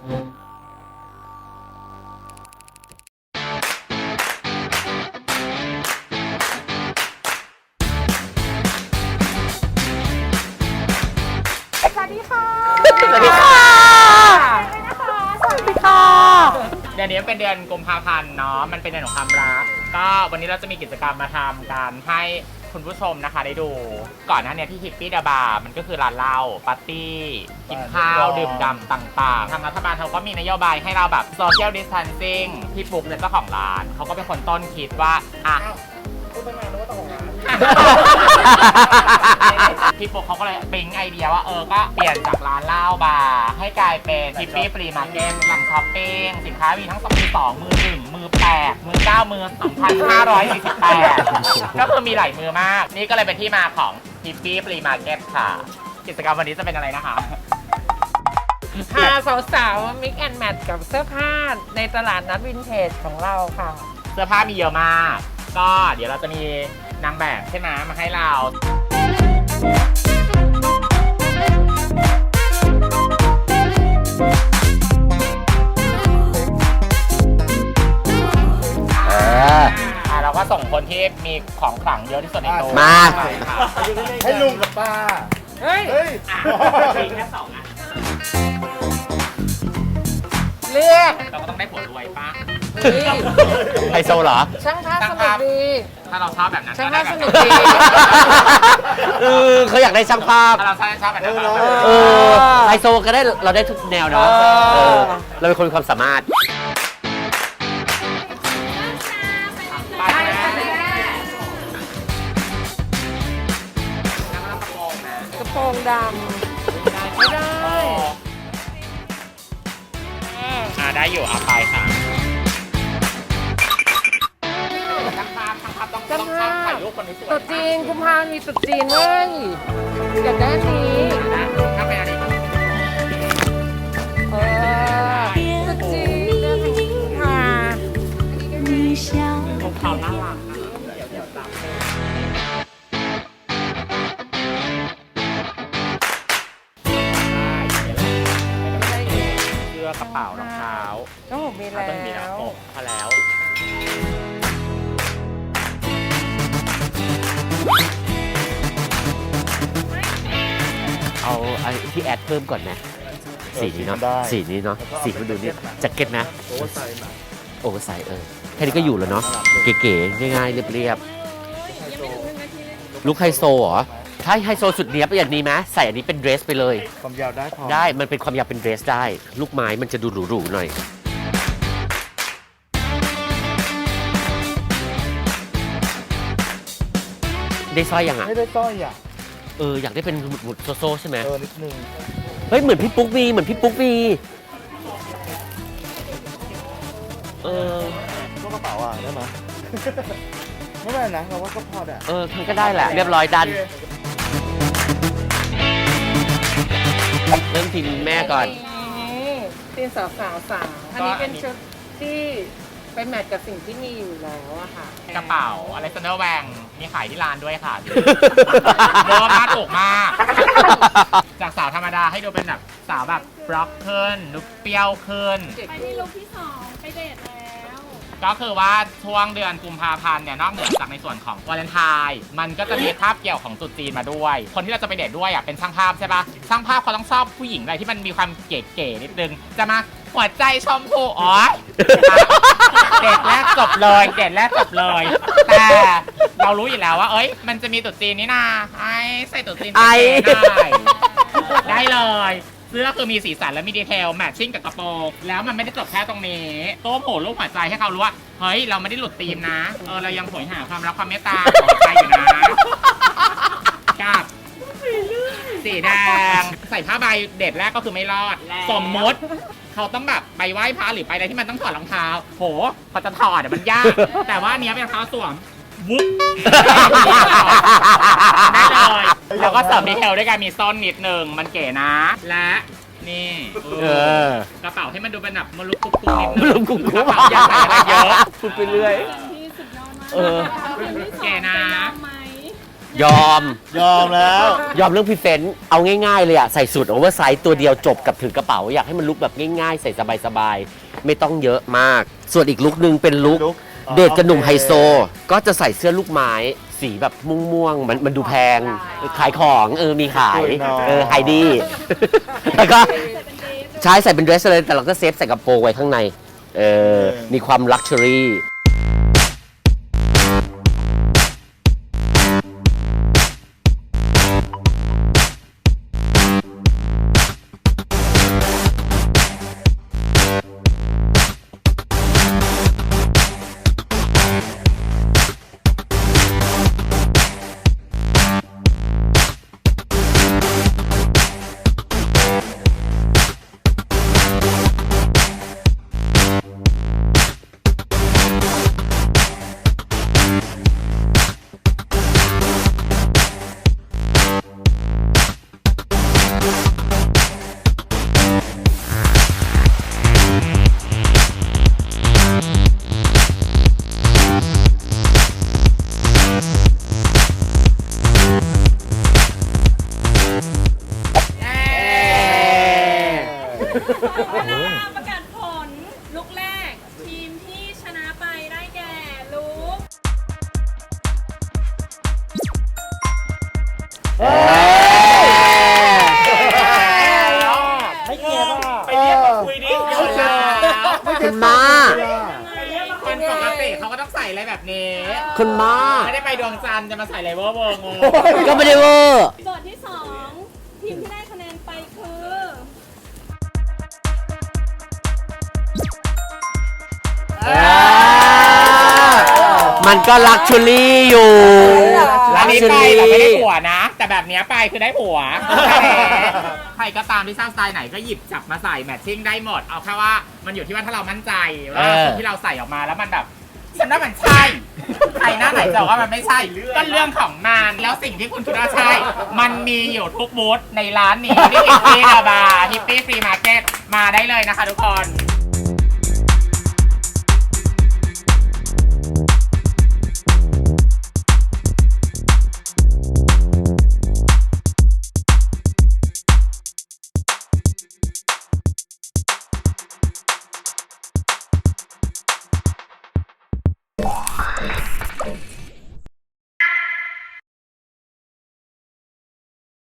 สวัสดีค่ะสวัสดีค่ะสวัสดีค่ะ เดือนนี้เป็นเดือนกุมภาพันธ์เนาะ มันเป็นเดือนของความรัก ก็วันนี้เราจะมีกิจกรรมมาทำกันให้ คุณผู้ชมนะคะได้ดู ก่อนหน้าเนี้ที่ฮิปปี้เดอะบาร์มันก็คือร้านเหล้าปาร์ตี้กินข้าวดื่มด่ำต่างๆ ทางรัฐบาลเขาก็มีนโยบายให้เราแบบโซเชียลดิส a ทนซิ่งพี่ปุ๊กเนี่ยเจ้าของร้านเขาก็เป็นคนต้นคิดว่าอะพี่ปุ๊ กเขาก็เลยปิ๊งไอเดียว่าเออก็เปลี่ยนจากร้านเหล้าบาร์ให้กลายเป็นทิปปี้ฟรีมาร์เก็ตหลังช้อปปิ้งสินค้ามีทั้งมือสองมือหนึ่งมือแปดมือเก้ามือสองพันห้าร้อยสี่สิบแปดก็คือมีหลายมือมาก นี่ก็เลยเป็นที่มาของทิปปี้ฟรีมาร์เก็ตค่ะ กิจกรรมวันนี้จะเป็นอะไรนะคะพาสาวๆมิกแอนแมทกับเสื้อผ้าในตลาดนัดวินเทจของเราค่ะ เสื้อผ้ามีเยอะมาก ก็เดี๋ยวเราจะมี นางแบบใช่ไหมมาให้เรา เออ อ่าเราก็ส่งคนที่มีของขลังเยอะที่สุดในตัวมา ไปค่ะให้ลุงกับป้า เฮ้ยเฮ้ยทิ้งแค่สองอะ เลือก เราก็ต้องได้ผลรวยป้า เฮ้ยไฮโซเหรอ ช่างภาพสนุกดี ถ้าเราชอบแบบนั้นช่างก็ภาได้พแบสบนุนั้กนดี เออเขาอยากได้ช่างภาพ ถ้าเราชอบแบบนั้นก็เออไฮโซก็ได้เราได้ทุกแนวเนาะเออเออเราเป็นคนมีความสามารถ ไปนะแล้วก็กระโปรงนะกระโปรงดำไม่ได้ อ่าได้อยู่เอาไปค่ะ ภาพช่างภาพต้องต้องช่างถ่ายรูปคนนี้สวยตุ๊ดจีนกุมภาพันธ์มีตุ๊ดจีนเว้ยอยากได้อันนี้นะถ้าเป็นอันนี้เออตุ๊ดจีนกุมภาของเขาน่ารักนะเดี๋ยวเดี๋ยวตามเสื้อกระเป๋ารองเท้าก็ผมมีแล้วแล้ต้องมีหน้าวปกพอแล้ว อาไอ้ที่แอดเพิ่มก่อนนะ สีนี้เนาะได้สีนี้เนาะ สีมันดูนี่แจ็คเก็ตนะ โอ้ใส่หนักโอเวอร์ไซส์เออ แค่นี้ก็อยู่แล้วเนาะ เก๋ๆ ง่ายๆ เรียบๆ ลุคไฮโซเหรอ ถ้าไฮโซสุดเนี้ยบอย่างนี้ไหมใส่อันนี้เป็นเดรสไปเลย ความยาวได้พอ ได้ มันเป็นความยาวเป็นเดรสได้ ลูกไม้มันจะดูหรูๆหน่อยได้สร้อยยังอะ ไม่ได้ต้อยอะ เอออยากได้เป็นหมุดๆโซโซใช่ไหมเออนิดนึงเฮ้ยเหมือนพี่ปุ๊กมีเหมือนพี่ปุ๊กมีเออก็กระเป๋าอะได้ไหมไม่เป็นไรนะเราว่าก็พอแหละเออมันก็ได้แหละ เรียบร้อยดัน เริ่มทีมแม่ก่อนนี่ตีนสาวสาวสาวอันนี้เป็นชุดที่เป็นแมทกับสิ่งที่มีอยู่แล้วอะค่ะกระเป๋าอะไรซันเดอร์แวง มีขายที่ร้านด้วยค่ะเยอะมากถูกมาก จากสาวธรรมดาให้ดูเป็นแบบสาวแบบบล็อกขึ้นลุกเปรี้ยวขึ้น ไปที่ลุคที่สองไปเดทแล้วก็คือว่าช่วงเดือนกุมภาพันธ์เนี่ยนอกเหนือจากในส่วนของวาเลนไทน์มันก็จะมีภาพเกี่ยวของตรุษจีนมาด้วย คนที่เราจะไปเดทด้วยอะเป็นช่างภาพใช่ปะช่างภาพเขาต้องชอบผู้หญิงอะไรที่มันมีความเก๋ๆนิดนึง จะมาหัวใจชมพูอ๋อเดทแรกจบเลยเดทแรกจบเลย แต่ เรารู้อยู่แล้วว่า เอ้ย มันจะมีตรุษจีนนี่นาไอ้ใส่ตรุษจีนไอ้เก๋ๆได้ ได้เลย เสื้อคือมีสีสันและมีดีเทลแมทชิ่งกับกระโปรงแล้วมันไม่ได้จบแค่ตรงนี้โต้มโหรูปหัวใจให้เขารู้ว่า เฮ้ย เราไม่ได้หลุดธีมนะ เออ เรายังโหยหาความรักความเมตตาของหัวใจอยู่นะกับสีแดง ใส่ผ้าใบเด็ดแรกก็คือไม่รอดสมมติ เขาต้องแบบไปไหว้พระหรือไปอะไรที่มันต้องถอดรองเท้า โหพอจะถอดอะมันยาก แต่ว่าอันเนี้ยเป็นรองเท้าสวม วุ๊บได้เลยแล้วก็เสริมดีเทลด้วยการมีซ่อนนิดนึงมันเก๋นะ และนี่เออกระเป๋าที่มันดูเป็นแบบมะลุกคุกคุกนิดนึงมะลุกคุกคุกกระเป๋าใหญ่อะไรเยอะพูดไปเรื่อยเป็นที่สุดยอดมากเออเป็นที่สองแกนะ จยาวไหมยอม ยอมแล้ว ยอมเรื่องพรีเซนต์เอาง่ายๆเลยอะใส่สูตรโอเวอร์ไซส์ตัวเดียวจบกับถือกระเป๋า อยากให้มันลุกแบบง่ายๆ ใส่สบายๆ ไม่ต้องเยอะมาก ส่วนอีกลุกหนึ่งเป็นลุกลุคอ๋อ เดทกับหนุ่มโอเคไฮโซ ก็จะใส่เสื้อลูกไม้ สีแบบม่วงๆมันมันดูแพง ขายของเออมีขาย เออไฮดี แล้วก็ใช้ใส่เป็นเดรสเลยแต่เราก็เซฟใส่กระโปรงไว้ข้างใน เออ มีความลักชัวรี่ เวลาประกาศผลลุกแรก ทีมที่ชนะไปได้แก่ลุกไม่เกลียดอะไปเรียกมาคุยดิเดี๋ยวลาคุณมาคนปกติเขาก็ต้องใส่อะไรแบบนี้ คุณมา ไม่ได้ไปดวงจันทร์จะมาใส่อะไรเวอร์เวอร์งงก็ไม่ได้เวอร์โจทย์ที่2ทีมที่ได้ มันก็ลักชัวรี่อยู่อันนี้ไปเราไม่ได้ผัวนะ แต่แบบเนี้ยไปคือได้ผัวใครก็ตามที่ชอบสไตล์ไหนก็หยิบจับมาใส่แมทชิ่งได้หมด เอาแค่ว่ามันอยู่ที่ว่าถ้าเรามั่นใจว่าเออสิ่งที่เราใส่ออกมาแล้วมันแบบฉันว่ามันใช่ ใครหน้าไหนจะบอกว่ามันไม่ใช่ก็เรื่องของมันแล้วสิ่งที่คุณคิดว่าใช่ มันมีอยู่ทุกบูธในร้านนี้ที่ฮิปปี้ดาบาฮิปปี้ฟรีมาร์เก็ตมาได้เลยนะคะทุกคน